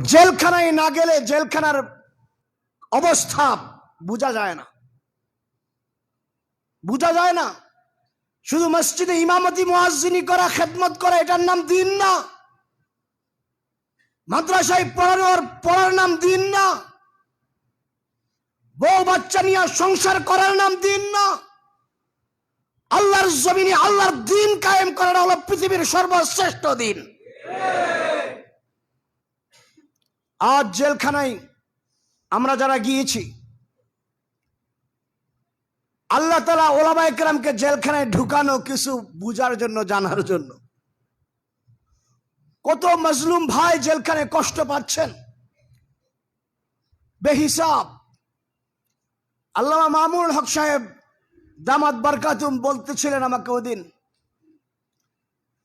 জেলখানায় না গেলে জেলখানার অবস্থা বোঝা যায় না। বোঝা যায় না। শুধু মসজিদে ইমামতি মুয়াজ্জিনি করা, খেদমত করা, এটার নাম দিন না। মাদ্রাসায় পড়ানোর পড়ার নাম দিন না। বউ বাচ্চা নিয়ে সংসার করার নাম দিন না। আল্লাহর জমিনে আল্লাহর দিন কায়েম করাটা হলো পৃথিবীর সর্বশ্রেষ্ঠ দিন। আজ জেলখানায় আমরা যারা গিয়েছি, আল্লাহ তালা ওলামা একরামকে জেলখানায় ঢুকানো কিছু বুঝার জন্য, জানার জন্য। কত মজলুম ভাই জেলখানায় কষ্ট পাচ্ছেন। বেহিসাব। আল্লামা মামুল হক সাহেব দামাত বারকাতুম বলতেছিলেন আমাকে ওদিন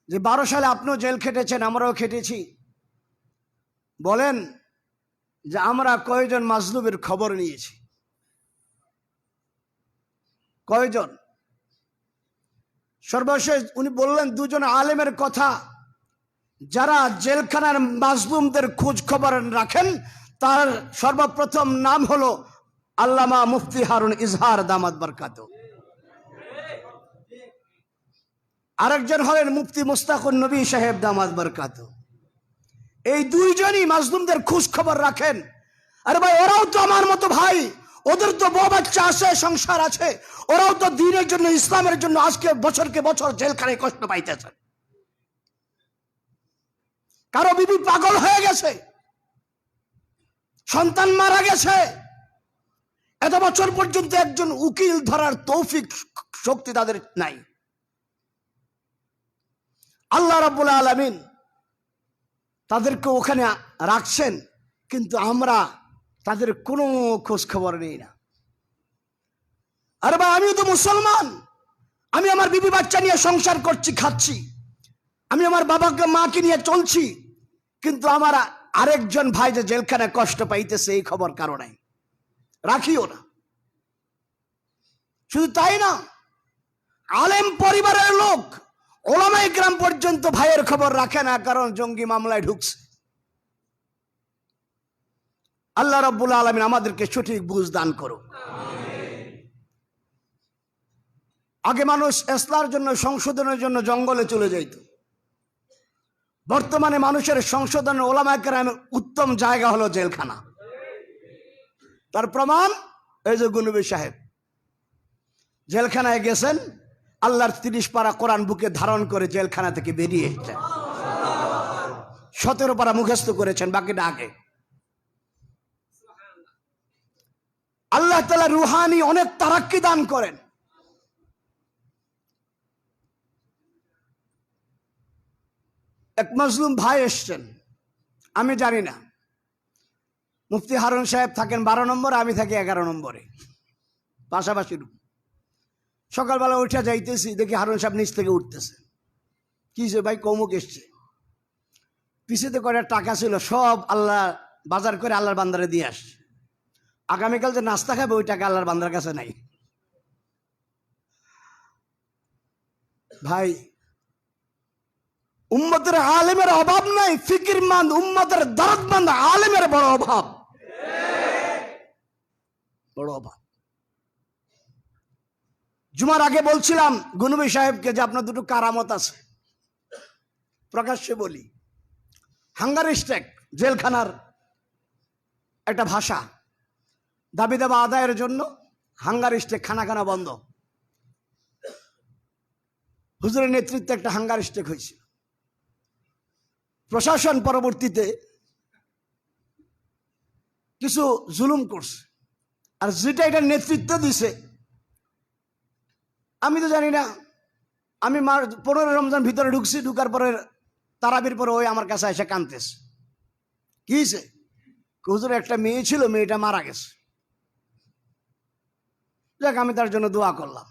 যে, বারো সালে আপনিও জেল খেটেছেন, আমরাও খেটেছি। বলেন যে আমরা কয়জন মাজলুমের খবর নিয়েছি? কয়জন? সর্বশেষ উনি বললেন, দুজন আলেমের কথা। যারা জেলখানার মাজলুমদের খোঁজ খবর রাখেন, তার সর্বপ্রথম নাম হলো আল্লামা মুফতি হারুন ইজহার দামাত বরকাত। আরেকজন হলেন মুফতি মুস্তাকুন নবী সাহেব দামাত বরকাত। এই দুইজনই মাজলুমদের খোঁজ খবর রাখেন। আরে ভাই, ওরাও তো আমার মতো ভাই। ওদের তো বউ বাচ্চা আছে, সংসার আছে। ওরাও তো দিনের জন্য, ইসলামের জন্য আজকে বছরকে বছর জেলখানায় কষ্ট পাইতেছে। কারও বিবি পাগল হয়ে গেছে। সন্তান মারা গেছে। এত বছর পর্যন্ত একজন উকিল ধরার তৌফিক শক্তি তাদের নাই। আল্লাহ রাবুল আলমিন তাদেরকে ওখানে রাখছেন, কিন্তু আমরা তাদের কোনো খোঁজ খবর নেই না। আরে ভাই, আমিও তো মুসলমান। আমি আমার বিবি বাচ্চা নিয়ে সংসার করছি, খাচ্ছি। আমি আমার বাবাকে, মাকে নিয়ে চলছি, কিন্তু আমার আরেকজন ভাই যে জেলখানায় কষ্ট পাইতেছে এই খবর কারও নাই। রাখিও না। শুধু তাই না, আলেম পরিবারের লোক ওলামাই গ্রাম পর্যন্ত ভাইয়ের খবর রাখে না, কারণ জঙ্গি মামলায় ঢুকছে। আল্লাহ রব্বুল আলমিন আমাদেরকে সঠিক বুঝ দান করো আগে মানুষ এসলার জন্য, সংশোধনের জন্য জঙ্গলে চলে যাইত। বর্তমানে মানুষের সংশোধন ওলামায় উত্তম জায়গা হলো জেলখানা। তার প্রমাণ এই যে গুনবী সাহেব। জেলখানায় গেছেন আল্লাহর তিরিশ পারা কোরআন বুকে ধারণ করে জেলখানা থেকে বেরিয়ে এসেছেন সতেরো পারা মুখস্থ করেছেন, বাকিটা আগে। আল্লাহ তালা রুহানি অনেক তারাক্কি দান করেন। এক মজলুম ভাই এসছেন, আমি জানি না। মুফতি হারুন সাহেব থাকেন বারো নম্বরে, আমি থাকি এগারো নম্বরে। পাশাপাশি রুম সকালবেলা উঠে যাইতেছি, দেখি হারুন সাহেব নিচ থেকে উঠতেছে। কি যে ভাই কৌমুক এসছে। পিছিয়ে কয়টা টাকা ছিল, সব আল্লাহ বাজার করে আল্লাহর বান্দারে দিয়ে আসছে। আগামীকাল যে নাস্তা খাবে, ওই টাকা আল্লাহর বান্দার কাছে নাই। ভাই, উম্মতের আলেমের অভাব নাই ফিকির মান উম্মতের দরদমন্দ আলেমের বড় অভাব। বড় অভাব। জুমার আগে বলছিলাম গুনবী সাহেবকে যে আপনার দুটো কারামত আছে। প্রকাশ্যে বলি। হাঙ্গার স্টেক, জেলখানার একটা ভাষা। দাবি দাবা আদায়ের জন্য হাঙ্গার স্টেক খানা খানা বন্ধ। হুজুরের নেতৃত্বে একটা হাঙ্গার স্টেক হয়েছিল প্রশাসন পরবর্তীতে কিছু জুলুম করছে। আর যেটা এটার নেতৃত্ব দিছে আমি তো জানি না। আমি মার পনেরো রমজান ভিতরে ঢুকছি, ঢুকার পরে তারাবির পরে ওই আমার কাছে এসে কানতেছে কি হয়েছে হুজুর, একটা মেয়ে ছিল, মেয়েটা মারা গেছে। যাক, আমি তার জন্য দোয়া করলাম।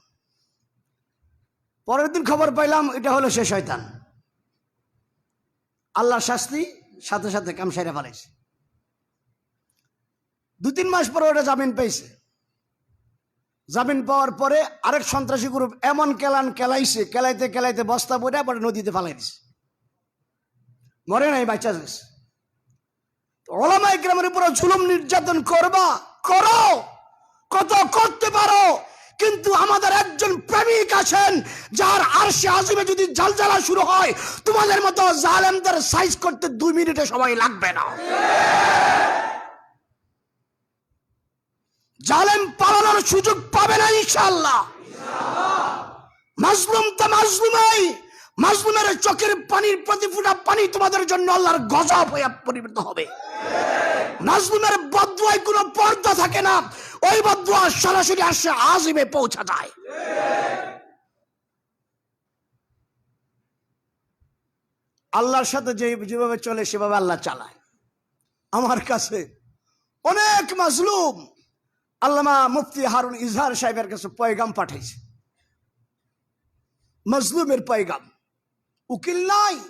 পরের দিন খবর পাইলাম, এটা হলো সে শয়তান। আল্লাহর শাস্তি, সাথে সাথে কাম সেরে ফেলাইছে দু তিন মাস পরে ওটা জামিন পেয়েছে জামিন পাওয়ার পরে আরেক সন্ত্রাসী গ্রুপ এমন কেলান কেলাইছে, কেলাইতে কেলাইতে বস্তা পরে আবার নদীতে ফালাই দিছে। মরে নাই বাচ্চা ওলামাই গ্রামের উপরে জুলুম নির্যাতন করবা, করো, কত করতে পারো, কিন্তু আমাদের একজন প্রেমিক আছেন, যার আরশে আজিমে যদি জালজালা শুরু হয়, তোমাদের মতো জালেমদের সাইজ করতে দুই মিনিটে সময় লাগবে না। জালেম পালানোর সুযোগ পাবে না ইনশাল্লাহ মাজলুম তো মাজলুমাই। মাজলুমের চোখের পানির প্রতি ফুটা পানি তোমাদের জন্য আল্লাহর গজব হয়ে পরিণত হবে। মাজলুমের বদুয়ায় কোনো পর্দা থাকে না। ওই বদুয়া সরাসরি আসে, আজিমে পৌঁছা যায়। আল্লাহর সাথে যে যেভাবে চলে, সেভাবে আল্লাহ চালায়। আমার কাছে অনেক মাজলুম। আল্লামা মুফতি হারুন ইজহার সাহেবের কাছে পয়গাম পাঠাইছে। মজলুমের পয়গাম। উকিল নাই।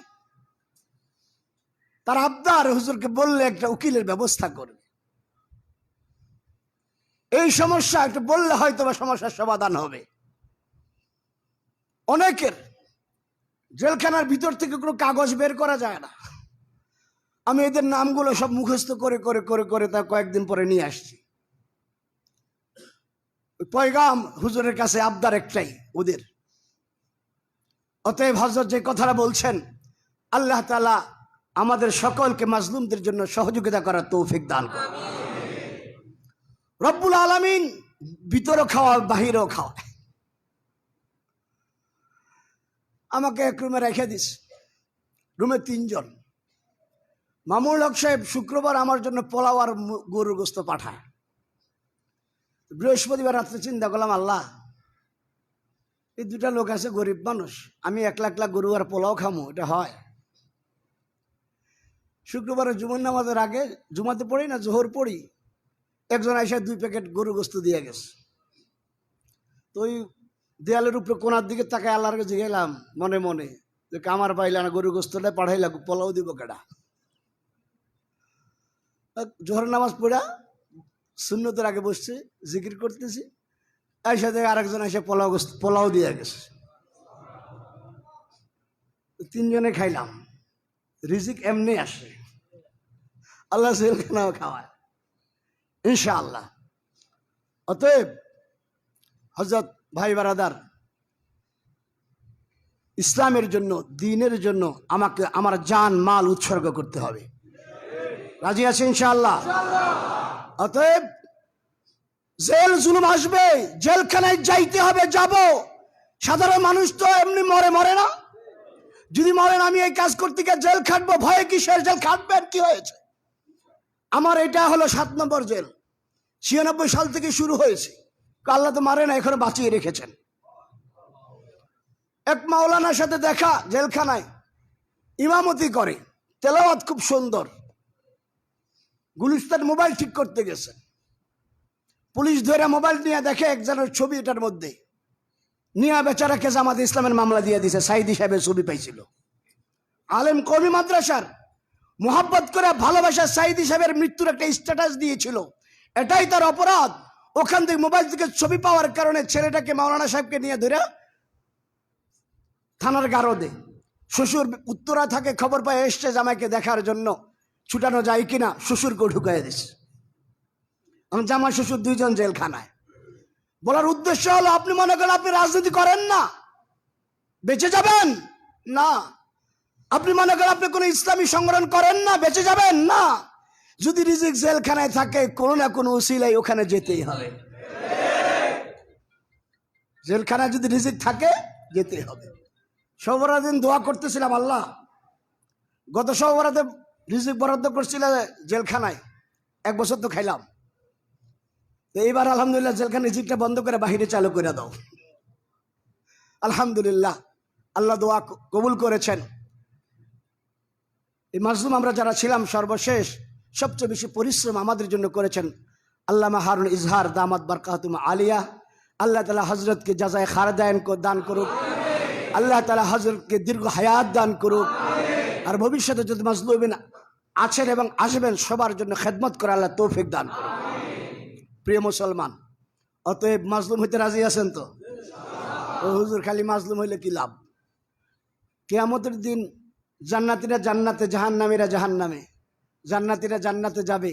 তার আবদার হুজুরকে বললে একটা উকিলের ব্যবস্থা করবে। এই সমস্যা একটু বললে হয়তো বা সমস্যার সমাধান হবে। অনেকের জেলখানার ভিতর থেকে কোনো কাগজ বের করা যায় না। আমি এদের নামগুলো সব মুখস্থ করে করে করে করে তা কয়েকদিন পরে নিয়ে আসছি। পয়গাম হুজুরের কাছে আবদার একটাই ওদের। অতএব হজরত যে কথাটা বলছেন, আল্লাহ তালা আমাদের সকলকে মাজলুমদের জন্য সহযোগিতা করার তৌফিক দান করুন। রব্বুল আলমিন ভিতরও খাওয়া বাহিরেও খাওয়া আমাকে এক রুমে রেখে দিস। রুমে তিনজন। মামুল হক সাহেব শুক্রবার আমার জন্য পোলাও আর গরুর গোস্ত পাঠায়। বৃহস্পতিবার রাত্রে চিন্তা করলাম, আল্লাহ, এই দুটা লোক আছে গরিব মানুষ, আমি এক লাখ লাখ গরু আর পোলাও খামো, এটা হয়। শুক্রবারে জুমন নামাজের আগে জুমাতে পড়ি না, জোহর পড়ি, একজন আইসা দুই প্যাকেট গরু গোস্ত দিয়ে গেছে। তো ওই দেয়ালের উপরে কোনার দিকে তাকায় আল্লাহর কাছে গেলাম মনে মনে, যে কামার পাইলা না গরু গোস্তটা পাঠাইলা, পোলাও দিব কেডা? জোহর নামাজ পড়া শূন্যতের আগে বসছে, জিকির করতেছি তার সাথে আরেকজন এসে পোলাও পোলাও দিয়ে গেছে। তিনজনে খাইলাম। রিজিক এমনি আসে। আল্লাহ সেলখানাও খাওয়ায়। ইনশাআল্লাহ। অতএব হজরত ভাই বারাদার, ইসলামের জন্য, দিনের জন্য আমাকে, আমার জান, মাল উৎসর্গ করতে হবে। রাজি আছে ইনশাআল্লাহ? অতএব জেল জুলুম আসবে, জেলখানায় যাইতে হবে, যাব। সাধারণ মানুষ তো এমনি মরে মরে না। যদি মরেন, আমি এই কাজ করতে গিয়ে জেল খাটবো, ভয়ে কি কিসের জেল খাটবেন কি হয়েছে? আমার এটা হলো সাত নম্বর জেল। ছিয়ানব্বই সাল থেকে শুরু হয়েছে। আল্লাহ তো মারে না এখনও বাঁচিয়ে রেখেছেন। এক মাওলানার সাথে দেখা জেলখানায়, ইমামতি করে। তেলাওয়াত খুব সুন্দর। গুলিস্তান মোবাইল ঠিক করতে গেছে। পুলিশ ধরে মোবাইল নিয়ে দেখে একজনের ছবি এটার মধ্যে। নিয়া বেচারাকে জামাত ইসলামের মামলা দিয়ে দিছে, সাইদি সাহেবের ছবি পাইছিল। আলেম কবি মাদ্রাসার মোহাব্বত করে ভালোবাসা সাইদি সাহেবের মৃত্যুর একটা স্ট্যাটাস দিয়েছিল। এটাই তার অপরাধ। ওখান থেকে মোবাইল থেকে ছবি পাওয়ার কারণে ছেলেটাকে মাওলানা সাহেবকে নিয়ে ধরে থানার গারদে। শ্বশুর উত্তরা থাকে, খবর পায়, এসছে জামাইকে দেখার জন্য। ছুটানো যায় কিনা শ্বশুরকে ঢুকাই দিছে। আমার জামাই শ্বশুর দুইজন জেলখানায়। বলার উদ্দেশ্য হলো, আপনি মনে করেন আপনি রাজনীতি করেন না? বেঁচে যাবেন? না। আপনি মনে করেন আপনি কোনো ইসলামী সংগঠন করেন না? বেঁচে যাবেন? না। যদি রিজিক জেলখানায় থাকে, কোনো না কোনো উসিলাই ওখানে যেতেই হবে। জেলখানায় যদি রিজিক থাকে, যেতেই হবে। সবরা দিন দোয়া করতেছিলাম আল্লাহ। গত সবরাতে রিজিক বরাদ্দ করছিল জেলখানায়। এক বছর তো খাইলাম। তো এইবার আলহামদুলিল্লাহ জেলখানা রিজিকটা বন্ধ করে বাহিরে চালু করে দাও। আলহামদুলিল্লাহ, আল্লাহ দোয়া কবুল করেছেন। এই মাজলুম আমরা যারা ছিলাম সর্বশেষ, সবচেয়ে বেশি পরিশ্রম আমাদের জন্য করেছেন আল্লামা হারুন ইজহার দামাত বারকাতুম আলিয়া। আল্লাহ তালা হজরতকে যাজায় খারদায়ন দান করুক। আল্লাহ তালা হজরতকে দীর্ঘ হায়াত দান করুক। আর ভবিষ্যতে যদি মাজলুমিন আছেন এবং আসবেন, সবার জন্য খেদমত করে আল্লাহ তৌফিক দান প্রিয় মুসলমান, অতএব মাজলুম হইতে রাজি আছেন তো? হুজুর, খালি মাজলুম হইলে কি লাভ? কেয়ামতের দিন জান্নাতিরা জান্নাতে, জাহান্নামীরা জাহান্নামে। জান্নাতিরা জান্নাতে যাবে,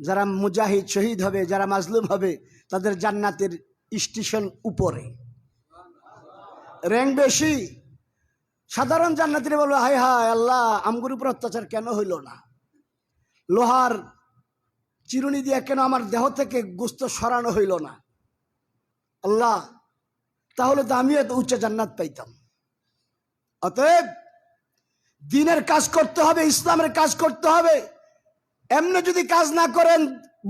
যারা মুজাহিদ শহীদ হবে, যারা মাজলুম হবে, তাদের জান্নাতের স্টেশন উপরে। র্যাঙ্ক বেশি। সাধারণ জান্নাতিরা বলবে, হায় হায়, আল্লাহ আমগুর উপর অত্যাচার কেন হইল না? লোহার চিরুনি দিয়ে কেন আমার দেহ থেকে গোস্ত সরানো হইল না? আল্লাহ, তাহলে তো আমিও এত উচ্চ জান্নাত পাইতাম। অতএব দিনের কাজ করতে হবে, ইসলামের কাজ করতে হবে। এমনি যদি কাজ না করেন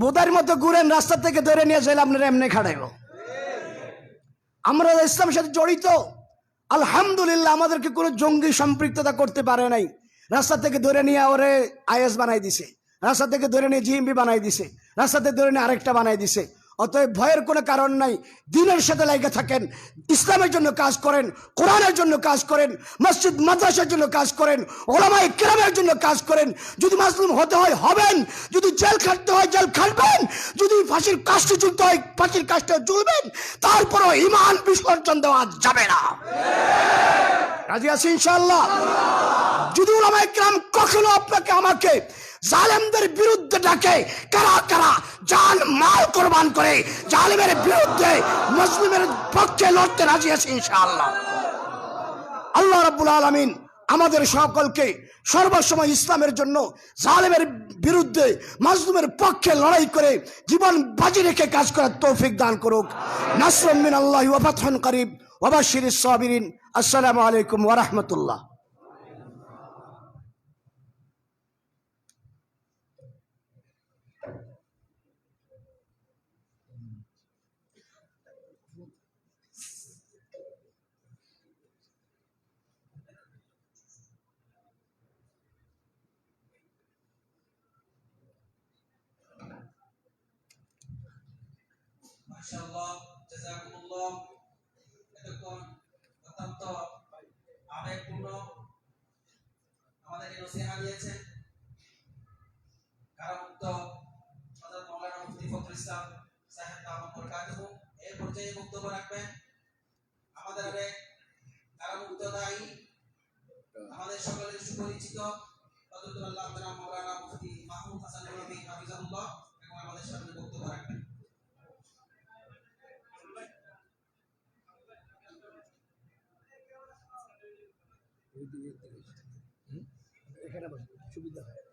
বোধার মতো ঘুরেন, রাস্তা থেকে ধরে নিয়ে যাইলে আপনারা এমনি খাড়াইব। আমরা ইসলামের সাথে জড়িত, আলহামদুলিল্লাহ আমাদেরকে কোনো জঙ্গি সম্পৃক্ততা করতে পারে নাই। রাস্তা থেকে ধরে নিয়ে ওরে আইএস বানাই দিছে। রাস্তা থেকে ধরে নিয়ে জিএমবি বানাই দিছে। রাস্তাতে ধরে নিয়ে আরেকটা বানাই দিছে। অতএব ভয়ের কোনো কারণ নাই। দিনের সাথে লেগে থাকেন, ইসলামের জন্য কাজ করেন, কোরআনের জন্য কাজ করেন, মসজিদ, মাদ্রাসার জন্য কাজ করেন ওলামাই কেরামের জন্য কাজ করেন। যদি মাসলুম হতে হয়, হবেন। যদি জেল খাটতে হয়, জেল খাটবেন। যদি ফাঁসির কাজটা চুলতে হয়, ফাঁসির কাজটা চুলবেন তারপরও ইমান বিসর্জন দেওয়া যাবে না। রাজি আছি ইনশাল্লাহ যদি ওলামাই কেরাম কখনো আপনাকে, আমাকে জালেমদের বিরুদ্ধে ডাকে, কারা কারা? জান মাল কোরবান করে জালেমের বিরুদ্ধে মুসলিমের পক্ষে লড়তে রাজি আছে ইনশাআল্লাহ। আল্লাহ রাব্বুল আলামিন আমাদের সকলকে সর্বসময় ইসলামের জন্য জালেমের বিরুদ্ধে মাজলুমের পক্ষে লড়াই করে জীবন বাজি রেখে কাজ করার তৌফিক দান করুক। নাসরুম মিন আল্লাহ ওয়া ফাতহুন করিব। ওয়া বাশশিরিস সাবিরিন। আসসালামু আলাইকুম ওয়া রাহমাতুল্লাহ। মাশাআল্লাহ, জাযাকুমুল্লাহ। এতক্ষণ অত্যন্ত আবেগপূর্ণ আমাদেরকে নসিহা দিয়েছেন। কারামুক্ত হযরত মাওলানা মুফতি ফখরুল ইসলাম সাহেব দামাত বরকাতুহু এই পর্যায়ে বক্তব্য রাখবেন, আমাদের আগে কারামুক্ত দায়ী আমাদের সকলের সুপরিচিত হযরত আল্লাহ মাওলানা মুফতি মাহমুদ হাসান নবী হাফিজাহুল্লাহ, এবং আমাদের সামনে বক্তব্য রাখবেন। এখানে সুবিধা হয়।